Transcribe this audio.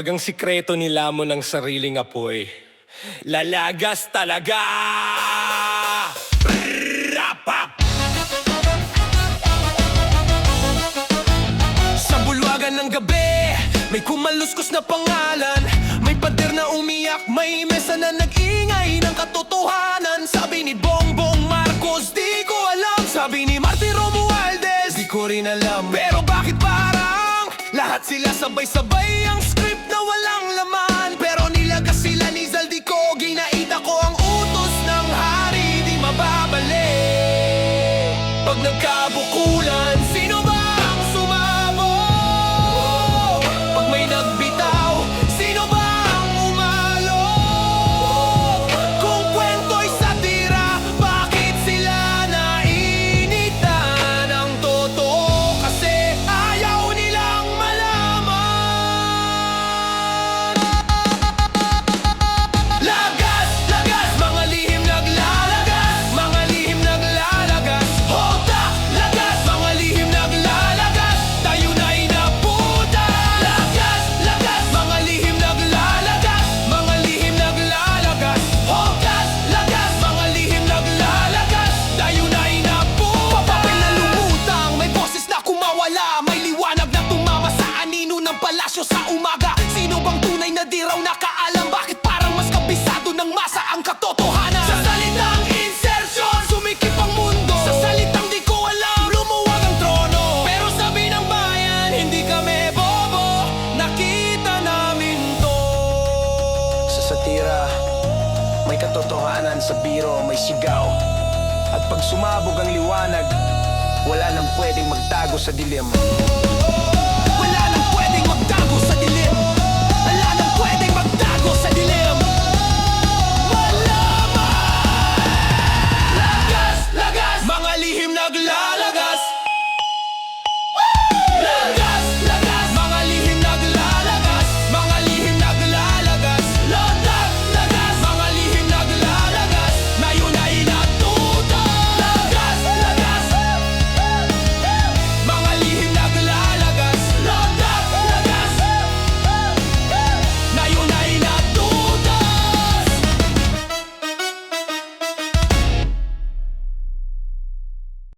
Pag ang sikreto nila mo ng sariling apoy, lalagas talaga! Rap-up! Sa bulwagan ng gabi, may kumaluskos na pangalan May pader na umiyak, may mesa na nag-ingay ng katotohanan Sabi ni Bongbong Marcos, di ko alam Sabi ni Martin Romualdez, di ko rin alam Pero bakit parang lahat sila sabay-sabay Ang script walang laman Pero nilagas sila ni Zaldico. Ginaita ko ang utos ng hari Di mababalik. Pag nagkabukulan, palasyo sa umaga. Sino bang tunay na di raw nakaalam? Bakit parang mas kabisado ng masa ang katotohanan? Sa salitang insertion, sumikip ang mundo. Sa salitang di ko alam, lumuwag ang trono. Pero sabi ng bayan, hindi kami bobo. Nakita namin to. Sa satira, may katotohanan sa biro, may sigaw. At pag sumabog ang liwanag, wala nang pwedeng magtago sa dilim.